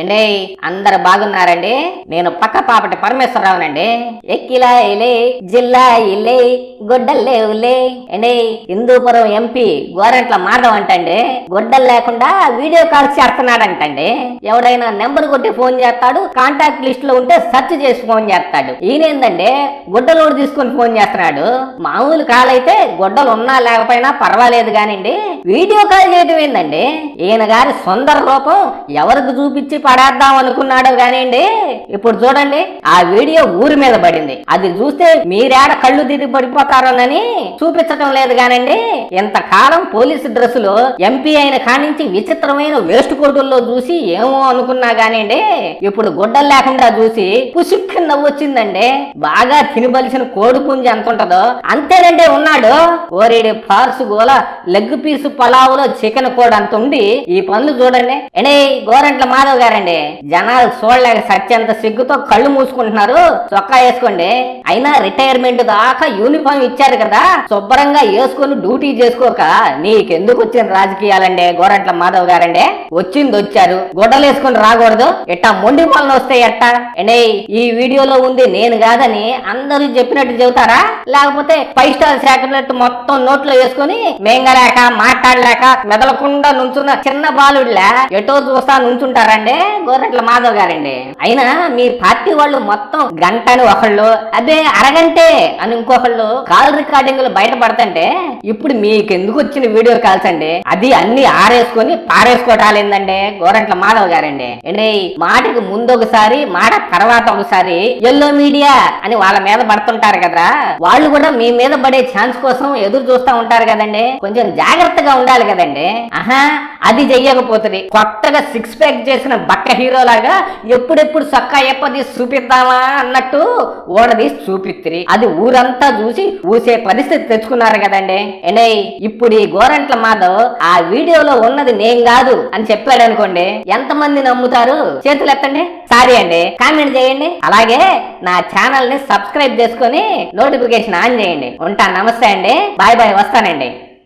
ఏండే అందరు బాగున్నారండి? నేను పక్క పాపటి పరమేశ్వరరావునండి. ఎక్కిలా ఇలే జిల్లా ఇలే గొడ్డల్లే ఉలే. ఏండి హిందూపురం ఎంపీ గోరెంట్ల మాధవ్ అంటండి. గొడ్డలు లేకుండా వీడియో కాల్ చేస్తున్నాడంటండి. ఎవడైనా నెంబర్ కొట్టి ఫోన్ చేస్తాడు కాంటాక్ట్ లిస్ట్లో ఉంటే సెర్చ్ చేసి ఫోన్ చేస్తాడు. ఈయనేందండి గుడ్డలోడు తీసుకొని ఫోన్ చేస్తున్నాడు. మామూలు కాల్ అయితే గుడ్డలు ఉన్నా లేకపోయినా పర్వాలేదు కానివ్వండి వీడియో కాల్ చేయటం ఏందండి? ఈయన గారి సుందర రూపం ఎవరికి చూపించి పడేద్దాం అనుకున్నాడు కానివ్వండి. ఇప్పుడు చూడండి ఆ వీడియో ఊరి మీద పడింది. అది చూస్తే మీరేడ కళ్ళు తిరిగి పడిపోతారోనని చూపించటం లేదు కానండి ఇంతకాలం పోలీసు డ్రెస్సులో ఎంపీ అయిన కానించి విచిత్రమైన వేస్ట్ కోటుల్లో చూసి ఏమో అనుకున్నా కానివ్వండి. ఇప్పుడు గుడ్డలు లేకుండా చూసి పుసుక్కి నవ్వొచ్చిందండి బాగా తినబలిసిన కోడి పుంజి ఎంత ఉంటదో. అంతేనండి ఉన్నాడు. ఓరేడి ఫార్స్ గోల లెగ్ పీసు పలావులో చికెన్ కూడా అంత ఉండి ఈ పనులు చూడండి. ఎడే గోరంట్ల మాధవ్ గారండి జనాలు చూడలేక సత్యంత సిగ్గుతో కళ్ళు మూసుకుంటున్నారు. చొక్కా వేసుకోండి. అయినా రిటైర్మెంట్ దాకా యూనిఫామ్ ఇచ్చారు కదా. శుభ్రంగా వేసుకొని డ్యూటీ చేసుకోక నీకెందుకు వచ్చిన రాజకీయాలండి? గోరంట్ల మాధవ్ గారండి. వచ్చింది వచ్చారు. గుడ్డలేసుకొని రాకూడదు. ఎట్టా మొండి పనులు వస్తాయి ఎట్టా? అండే ఈ వీడియోలో ఉంది నేను కాదని అందరూ చెప్పినట్టు చెబుతారా? లేకపోతే ఫైవ్ స్టార్ శాఖలెట్ మొత్తం నోట్లో వేసుకొని మేంగలేక మాట్లాడలేక మెదలకుండా నుంచున్న చిన్న బాలుడిలా ఎటో చూస్తా నుంచుంటారండి? గోరెట్ల మాధవ్ గారండి. అయినా మీ పార్టీ వాళ్ళు మొత్తం గంటని ఒకళ్ళు అదే అరగంటే అని ఇంకొకళ్ళు కాల్ రికార్డింగ్లు బయటపడతంటే ఇప్పుడు మీకెందుకు వచ్చిన వీడియో కాల్స్ అండి? అది అన్ని ఆరేసుకొని పారేసుకోవటాలేందండి గోరంట్ల మాధవ్ గారండి. అంటే మాటకి ముందు ఒకసారి మాట తర్వాత ఒకసారి ఎల్లో మీడియా అని వాళ్ళ మీద పడుతుంటారు కదా వాళ్ళు కూడా మీ మీద పడే ఛాన్స్ కోసం ఎదురు చూస్తా ఉంటారు కదండి. కొంచెం జాగ్రత్తగా ఉండాలి కదండి. ఆహా అది చెయ్యకపోతుంది. కొత్తగా సిక్స్ ప్యాక్ చేసిన పక్క హీరో లాగా ఎప్పుడెప్పుడు సొక్కా ఎప్పది చూపిద్దామా అన్నట్టు ఓడది చూపిత్తిరి అది ఊరంతా చూసి ఊసే పరిస్థితి తెచ్చుకున్నారు కదండి. ఎనే ఇప్పుడు ఈ గోరంట్ల మాధవ్ ఆ వీడియోలో ఉన్నది నేను కాదు అని చెప్పాడు అనుకోండి ఎంతమంది నమ్ముతారు? చేతులు ఎత్తండి. సారీ అండి. కామెంట్ చేయండి. అలాగే నా ఛానల్ని సబ్స్క్రైబ్ చేసుకొని నోటిఫికేషన్ ఆన్ చేయండి. ఉంటాను నమస్తే అండి. బాయ్ బాయ్ వస్తానండి.